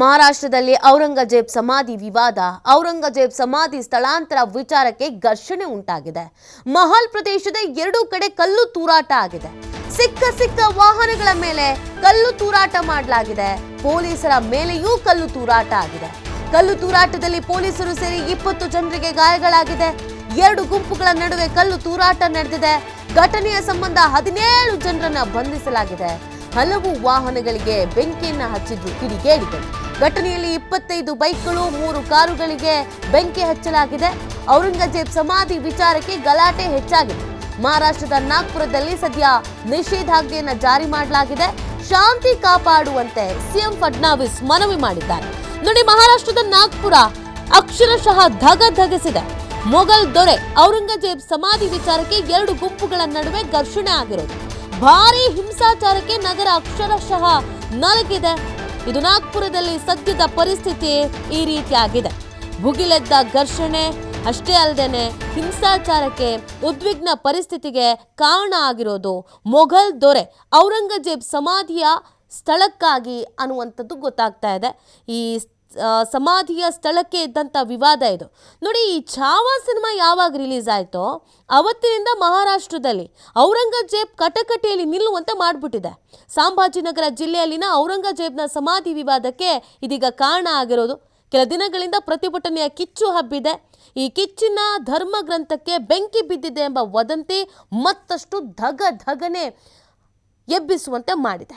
ಮಹಾರಾಷ್ಟ್ರದಲ್ಲಿ ಔರಂಗಜೇಬ್ ಸಮಾಧಿ ವಿವಾದ. ಔರಂಗಜೇಬ್ ಸಮಾಧಿ ಸ್ಥಳಾಂತರ ವಿಚಾರಕ್ಕೆ ಘರ್ಷಣೆ ಉಂಟಾಗಿದೆ. ಮಹಲ್ ಪ್ರದೇಶದ ಎರಡೂ ಕಡೆ ಕಲ್ಲು ತೂರಾಟ ಆಗಿದೆ. ಸಿಕ್ಕ ಸಿಕ್ಕ ವಾಹನಗಳ ಮೇಲೆ ಕಲ್ಲು ತೂರಾಟ ಮಾಡಲಾಗಿದೆ. ಪೊಲೀಸರ ಮೇಲೆಯೂ ಕಲ್ಲು ತೂರಾಟ ಆಗಿದೆ. ಕಲ್ಲು ತೂರಾಟದಲ್ಲಿ ಪೊಲೀಸರು ಸೇರಿ ಇಪ್ಪತ್ತು ಜನರಿಗೆ ಗಾಯಗಳಾಗಿದೆ. ಎರಡು ಗುಂಪುಗಳ ನಡುವೆ ಕಲ್ಲು ತೂರಾಟ ನಡೆದಿದೆ. ಘಟನೆಯ ಸಂಬಂಧ ಹದಿನೇಳು ಜನರನ್ನ ಬಂಧಿಸಲಾಗಿದೆ. ಹಲವು ವಾಹನಗಳಿಗೆ ಬೆಂಕಿಯನ್ನು ಹಚ್ಚಿದ್ದು ಕಿಡಿಗೇಡಿಗಳು ಘಟನೆಯಲ್ಲಿ ಇಪ್ಪತ್ತೈದು ಬೈಕ್ಗಳು, ಮೂರು ಕಾರುಗಳಿಗೆ ಬೆಂಕಿ ಹಚ್ಚಲಾಗಿದೆ. ಔರಂಗಜೇಬ್ ಸಮಾಧಿ ವಿಚಾರಕ್ಕೆ ಗಲಾಟೆ ಹೆಚ್ಚಾಗಿದೆ. ಮಹಾರಾಷ್ಟ್ರದ ನಾಗ್ಪುರದಲ್ಲಿ ಸದ್ಯ ನಿಷೇಧಾಜ್ಞೆಯನ್ನು ಜಾರಿ ಮಾಡಲಾಗಿದೆ. ಶಾಂತಿ ಕಾಪಾಡುವಂತೆ ಸಿಎಂ ಫಡ್ನಾವಿಸ್ ಮನವಿ ಮಾಡಿದ್ದಾರೆ. ನೋಡಿ, ಮಹಾರಾಷ್ಟ್ರದ ನಾಗ್ಪುರ ಅಕ್ಷರಶಃ ಧಗ ಧಗಿಸಿದೆ. ಮೊಘಲ್ ದೊರೆ ಔರಂಗಜೇಬ್ ಸಮಾಧಿ ವಿಚಾರಕ್ಕೆ ಎರಡು ಗುಂಪುಗಳ ನಡುವೆ ಘರ್ಷಣೆ ಆಗಿರೋದು. ಭಾರಿ ಹಿಂಸಾಚಾರಕ್ಕೆ ನಗರ ಅಕ್ಷರಶಃ ನಲಗಿದೆ. ಇದು ನಾಗ್ಪುರದಲ್ಲಿ ಸದ್ಯದ ಪರಿಸ್ಥಿತಿ ಈ ರೀತಿಯಾಗಿದೆ. ಭುಗಿಲೆದ್ದ ಘರ್ಷಣೆ, ಅಷ್ಟೇ ಅಲ್ಲದೆ ಹಿಂಸಾಚಾರಕ್ಕೆ ಉದ್ವಿಗ್ನ ಪರಿಸ್ಥಿತಿಗೆ ಕಾರಣ ಆಗಿರೋದು ಮೊಘಲ್ ದೊರೆ ಔರಂಗಜೇಬ್ ಸಮಾಧಿಯ ಸ್ಥಳಕ್ಕಾಗಿ ಅನ್ನುವಂಥದ್ದು ಗೊತ್ತಾಗ್ತಾ ಇದೆ. ಈ ಸಮಾಧಿಯ ಸ್ಥಳಕ್ಕೆ ಇದ್ದಂಥ ವಿವಾದ ಇದು. ನೋಡಿ, ಈ ಛಾವಾ ಸಿನಿಮಾ ಯಾವಾಗ ರಿಲೀಸ್ ಆಯಿತೋ, ಅವತ್ತಿನಿಂದ ಮಹಾರಾಷ್ಟ್ರದಲ್ಲಿ ಔರಂಗಜೇಬ್ ಕಟಕಟೆಯಲ್ಲಿ ನಿಲ್ಲುವಂತೆ ಮಾಡಿಬಿಟ್ಟಿದೆ. ಸಂಭಾಜಿನಗರ ಜಿಲ್ಲೆಯಲ್ಲಿನ ಔರಂಗಜೇಬ್ನ ಸಮಾಧಿ ವಿವಾದಕ್ಕೆ ಇದೀಗ ಕಾರಣ ಆಗಿರೋದು. ಕೆಲ ದಿನಗಳಿಂದ ಪ್ರತಿಭಟನೆಯ ಕಿಚ್ಚು ಹಬ್ಬಿದೆ. ಈ ಕಿಚ್ಚಿನ ಧರ್ಮ ಗ್ರಂಥಕ್ಕೆ ಬೆಂಕಿ ಬಿದ್ದಿದೆ ಎಂಬ ವದಂತಿ ಮತ್ತಷ್ಟು ಧಗ ಧಗನೆ ಎಬ್ಬಿಸುವಂತೆ ಮಾಡಿದೆ.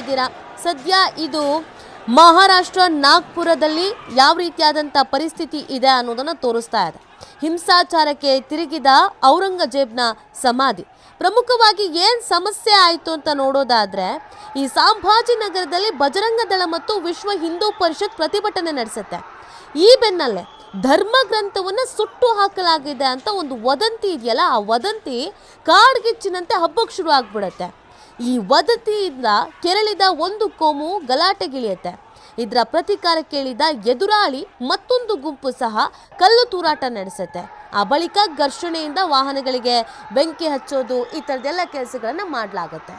ಇದ್ದೀರಾ ಸದ್ಯ ಇದು ಮಹಾರಾಷ್ಟ್ರ ನಾಗ್ಪುರದಲ್ಲಿ ಯಾವ ರೀತಿಯಾದಂಥ ಪರಿಸ್ಥಿತಿ ಇದೆ ಅನ್ನೋದನ್ನು ತೋರಿಸ್ತಾ ಇದೆ. ಹಿಂಸಾಚಾರಕ್ಕೆ ತಿರುಗಿದ ಔರಂಗಜೇಬ್ನ ಸಮಾಧಿ. ಪ್ರಮುಖವಾಗಿ ಏನು ಸಮಸ್ಯೆ ಆಯಿತು ಅಂತ ನೋಡೋದಾದ್ರೆ, ಈ ಸಂಭಾಜಿನಗರದಲ್ಲಿ ಬಜರಂಗ ದಳ ಮತ್ತು ವಿಶ್ವ ಹಿಂದೂ ಪರಿಷತ್ ಪ್ರತಿಭಟನೆ ನಡೆಸುತ್ತೆ. ಈ ಬೆನ್ನಲ್ಲೇ ಧರ್ಮ ಗ್ರಂಥವನ್ನು ಸುಟ್ಟು ಹಾಕಲಾಗಿದೆ ಅಂತ ಒಂದು ವದಂತಿ ಇದೆಯಲ್ಲ, ಆ ವದಂತಿ ಕಾಡ್ಗಿಚ್ಚಿನಂತೆ ಹಬ್ಬಕ್ಕೆ ಶುರು ಆಗ್ಬಿಡುತ್ತೆ. ಈ ವದತಿಯಿಂದ ಕೆರಳಿದ ಒಂದು ಕೋಮು ಗಲಾಟೆಗಿಳಿಯುತ್ತೆ. ಇದರ ಪ್ರತಿಕಾರ ಕೇಳಿದ ಎದುರಾಳಿ ಮತ್ತೊಂದು ಗುಂಪು ಸಹ ಕಲ್ಲು ತೂರಾಟ ನಡೆಸುತ್ತೆ. ಆ ಬಳಿಕ ಘರ್ಷಣೆಯಿಂದ ವಾಹನಗಳಿಗೆ ಬೆಂಕಿ ಹಚ್ಚೋದು ಈ ಥರದ್ದೆಲ್ಲ ಕೆಲಸಗಳನ್ನು ಮಾಡಲಾಗುತ್ತೆ.